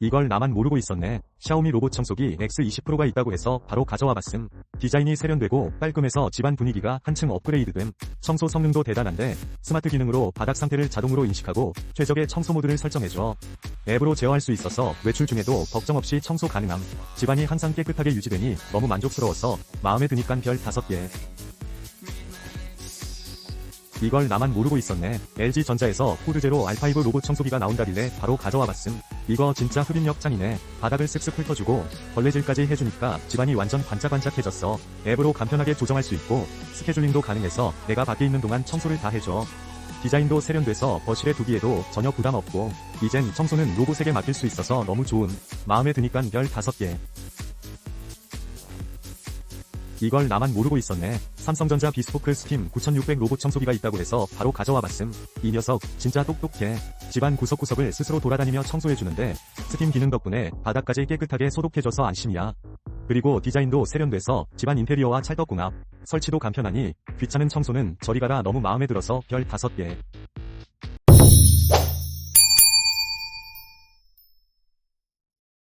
이걸 나만 모르고 있었네. 샤오미 로봇 청소기 X20 프로가 있다고 해서 바로 가져와 봤음. 디자인이 세련되고 깔끔해서 집안 분위기가 한층 업그레이드됨. 청소 성능도 대단한데 스마트 기능으로 바닥 상태를 자동으로 인식하고 최적의 청소 모드를 설정해줘. 앱으로 제어할 수 있어서 외출 중에도 걱정 없이 청소 가능함. 집안이 항상 깨끗하게 유지되니 너무 만족스러워서 마음에 드니깐 별 5개. 이걸 나만 모르고 있었네. LG전자에서 푸드제로 R5 로봇 청소기가 나온다길래 바로 가져와 봤음. 이거 진짜 흡입력 짱이네. 바닥을 쓱쓱 훑어주고 걸레질까지 해주니까 집안이 완전 반짝반짝해졌어. 앱으로 간편하게 조정할 수 있고 스케줄링도 가능해서 내가 밖에 있는 동안 청소를 다 해줘. 디자인도 세련돼서 거실에 두기에도 전혀 부담 없고 이젠 청소는 로봇에게 맡길 수 있어서 너무 좋은 마음에 드니깐 별 5개. 이걸 나만 모르고 있었네. 삼성전자 비스포크 스팀 9600 로봇 청소기가 있다고 해서 바로 가져와 봤음. 이 녀석 진짜 똑똑해. 집안 구석구석을 스스로 돌아다니며 청소해주는데 스팀 기능 덕분에 바닥까지 깨끗하게 소독해줘서 안심이야. 그리고 디자인도 세련돼서 집안 인테리어와 찰떡궁합. 설치도 간편하니 귀찮은 청소는 저리 가라 너무 마음에 들어서 별 5개.